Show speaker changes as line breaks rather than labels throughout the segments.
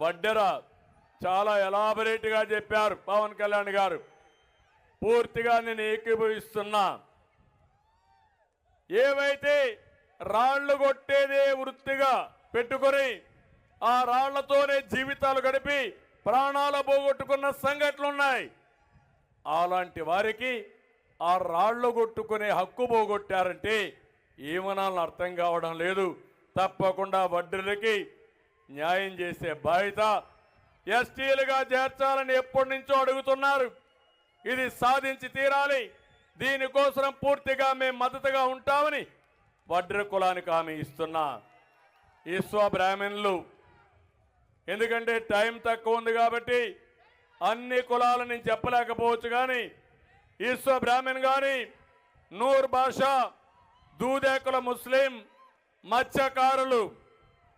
వడ్డెర చాలా ఎలాబరేట్గా చెప్పారు పవన్ కళ్యాణ్ గారు. పూర్తిగా నేను ఏకీభవిస్తున్నా. ఏవైతే రాళ్ళు కొట్టేదే వృత్తిగా పెట్టుకొని ఆ రాళ్ళతోనే జీవితాలు గడిపి ప్రాణాలు పోగొట్టుకున్న సంఘటనలున్నాయి. అలాంటి వారికి ఆ రాళ్ళు కొట్టుకునే హక్కు పోగొట్టారంటే ఏమనాలని అర్థం కావడం లేదు. తప్పకుండా వడ్డీలకి న్యాయం చేసే బాధ్యత ఎస్టీలుగా చేర్చాలని ఎప్పటి నుంచో అడుగుతున్నారు. ఇది సాధించి తీరాలి. దీనికోసం పూర్తిగా మేము మద్దతుగా ఉంటామని వడ్ర కులానికి ఆమె ఇస్తున్నా. ఈశ్వ బ్రాహ్మణులు. ఎందుకంటే టైం తక్కువ ఉంది కాబట్టి అన్ని కులాలు నేను చెప్పలేకపోవచ్చు కానీ ఈశ్వ బ్రాహ్మణ్ కానీ నూర్ భాష దూదేకుల ముస్లిం మత్స్యకారులు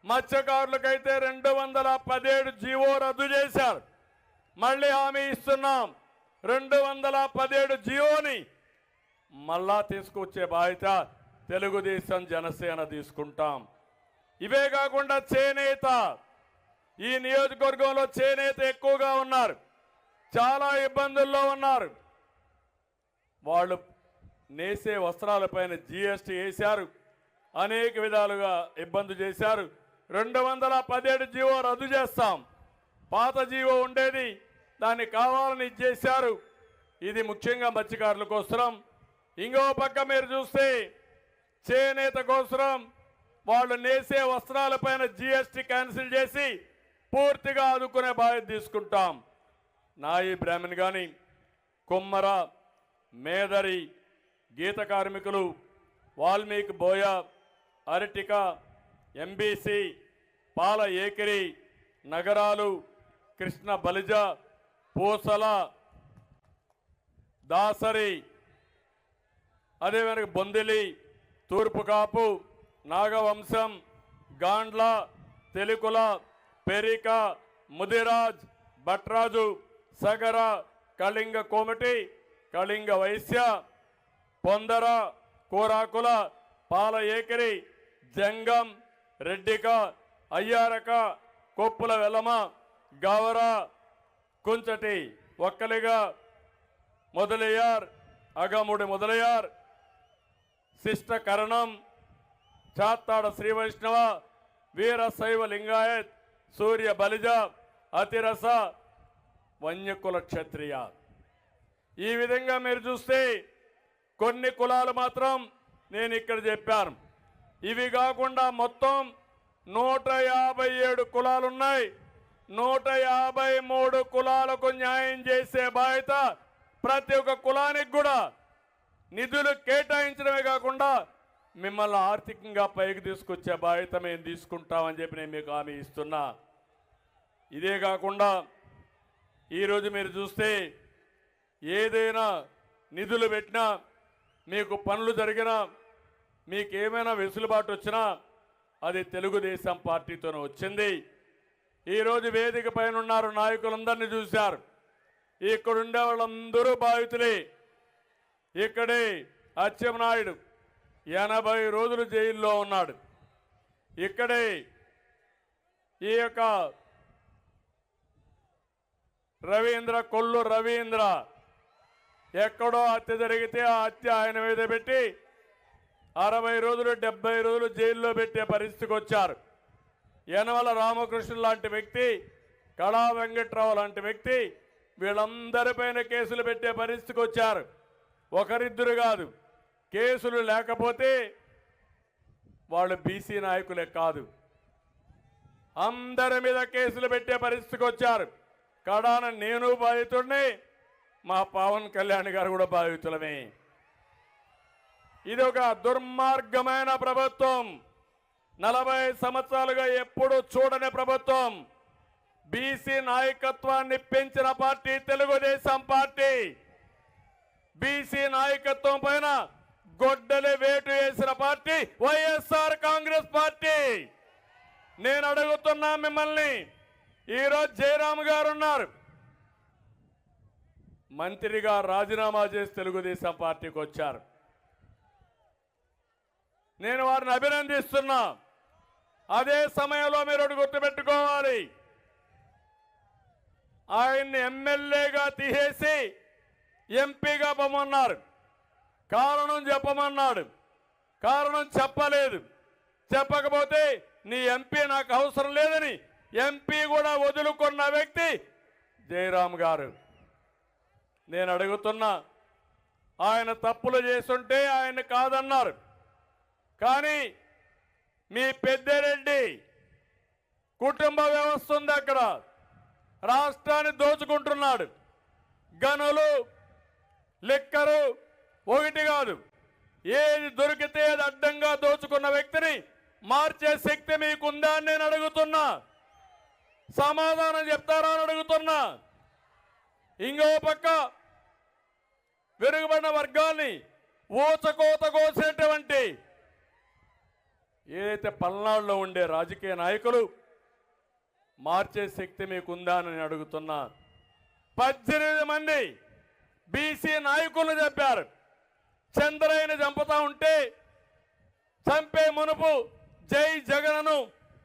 మత్స్యకారులకైతే రెండు వందల పదిహేడు జీవో రద్దు చేశారు. మళ్ళీ హామీ ఇస్తున్నాం. రెండు వందల పదిహేడు జీవోని మళ్ళా తీసుకొచ్చే బాధ్యత తెలుగుదేశం జనసేన తీసుకుంటాం. ఇవే కాకుండా చేనేత. ఈ నియోజకవర్గంలో చేనేత ఎక్కువగా ఉన్నారు. చాలా ఇబ్బందుల్లో ఉన్నారు. వాళ్ళు నేసే వస్త్రాలపైన జిఎస్టీ వేశారు. అనేక విధాలుగా ఇబ్బంది చేశారు. రెండు వందల పదిహేడు జీవో రద్దు చేస్తాం. పాత జీవో ఉండేది దాన్ని కావాలని ఇచ్చేశారు. ఇది ముఖ్యంగా మత్స్యకారుల కోసరం. ఇంకో పక్క మీరు చూస్తే చేనేత కోసరం. వాళ్ళు నేసే వస్త్రాలపైన జిఎస్టీ క్యాన్సిల్ చేసి పూర్తిగా ఆదుకునే బాధ్యత తీసుకుంటాం. నాయి బ్రాహ్మణ్ కానీ కుమ్మర మేదరి గీత కార్మికులు వాల్మీకి బోయ అరటిక ఎంబీసీ పాల ఏకిరి నగరాలు కృష్ణ బలిజ పూసల దాసరి అదేవిధంగా బొందిలి తూర్పు కాపు నాగవంశం గాండ్ల తెలుకుల పెరిక ముదిరాజ్ భట్రాజు సగర కళింగ కోమటి కళింగ వైశ్య పొందర కోరాకుల పాల ఏకరి జంగం రెడ్డిక అయ్యారక కొప్పుల వెలమ గవర కుంచటి ఒక్కలిగా మొదలయ్యార్ అగముడి మొదలయ్యార్ శిష్ట కరణం చాత్తాడ శ్రీ వైష్ణవ వీర శైవ లింగాయత్ సూర్య బలిజ అతిరస వన్యకుల క్షత్రియ. ఈ విధంగా మీరు చూస్తే కొన్ని కులాలు మాత్రం నేను ఇక్కడ చెప్పాను. ఇవి కాకుండా మొత్తం నూట యాభై ఏడు కులాలు ఉన్నాయి నూట యాభై మూడు కులాలకు న్యాయం చేసే బాధ్యత ప్రతి ఒక్క కులానికి కూడా. నిధులు కేటాయించడమే కాకుండా మిమ్మల్ని ఆర్థికంగా పైకి తీసుకొచ్చే బాధ్యత మేము తీసుకుంటామని చెప్పి నేను మీకు హామీ ఇస్తున్నా. ఇదే కాకుండా ఈరోజు మీరు చూస్తే ఏదైనా నిధులు పెట్టినా మీకు పనులు జరిగినా మీకు ఏమైనా వెసులుబాటు వచ్చినా అది తెలుగుదేశం పార్టీతోనే వచ్చింది. ఈరోజు వేదిక పైన ఉన్నారు నాయకులందరినీ చూశారు. ఇక్కడ ఉండే వాళ్ళందరూ బాధితులే. ఇక్కడే అచ్చెన్నాయుడు ఎనభై రోజులు జైల్లో ఉన్నాడు. ఇక్కడే ఈ యొక్క రవీంద్ర కొల్లు రవీంద్ర ఎక్కడో హత్య జరిగితే ఆ హత్య ఆయన మీద పెట్టి అరవై రోజులు డెబ్బై రోజులు జైల్లో పెట్టే పరిస్థితికి వచ్చారు. యనవల రామకృష్ణ లాంటి వ్యక్తి కళా వెంకట్రావు లాంటి వ్యక్తి వీళ్ళందరిపైన కేసులు పెట్టే పరిస్థితికి వచ్చారు. ఒకరిద్దరు కాదు కేసులు లేకపోతే వాళ్ళు బీసీ నాయకులే కాదు. అందరి మీద కేసులు పెట్టే పరిస్థితికి వచ్చారు. కడాన నేను బాధితుడిని మా పవన్ కళ్యాణ్ గారు కూడా బాధితులమే. ఇది ఒక దుర్మార్గమైన ప్రభుత్వం. నలభై సంవత్సరాలుగా ఎప్పుడు చూడని ప్రభుత్వం. బీసీ నాయకత్వాన్ని పెంచిన పార్టీ తెలుగుదేశం పార్టీ. బీసీ నాయకత్వం పైన గొడ్డలి వేటు వేసిన పార్టీ వైఎస్ఆర్ కాంగ్రెస్ పార్టీ. నేను అడుగుతున్నా మిమ్మల్ని ఈరోజు జయరామ్ గారు ఉన్నారు మంత్రిగా రాజీనామా చేసి తెలుగుదేశం పార్టీకి వచ్చారు. నేను వారిని అభినందిస్తున్నా. అదే సమయంలో మీరు ఒకటి గుర్తుపెట్టుకోవాలి. ఆయన్ని ఎమ్మెల్యేగా తీసేసి ఎంపీగా పొమ్మన్నారు. కారణం చెప్పమన్నాడు. కారణం చెప్పలేదు. చెప్పకపోతే నీ ఎంపీ నాకు అవసరం లేదని ఎంపీ కూడా వదులుకున్న వ్యక్తి జయరామ్ గారు. నేను అడుగుతున్నా ఆయన తప్పులు చేస్తుంటే ఆయన కాదన్నారు. కానీ మీ పెద్దిరెడ్డి కుటుంబ వ్యవస్థ ఉంది అక్కడ. రాష్ట్రాన్ని దోచుకుంటున్నాడు. గనులు లిక్కరు ఒకటి కాదు. ఏది దొరికితే అది అడ్డంగా దోచుకున్న వ్యక్తిని మార్చే శక్తి మీకుందా అని నేను అడుగుతున్నా. సమాధానం చెప్తారా అని అడుగుతున్నా. ఇంకో పక్క వెనుకబడిన వర్గాల్ని ఊచకోత కోసేటువంటి ఏదైతే పల్నాడులో ఉండే రాజకీయ నాయకులు మార్చే శక్తి మీకుందా అని అడుగుతున్నా. పద్దెనిమిది మంది బీసీ నాయకులు చెప్పారు చంద్రయ్యని చంపుతా ఉంటే చంపే మునుపు జై జగన్ను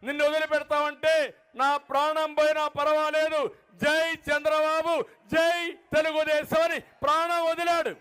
నిన్ను వదిలిపెడతామంటే నా ప్రాణం పోయినా పర్వాలేదు. జై చంద్రబాబు జై తెలుగుదేశం అని ప్రాణం వదిలాడు.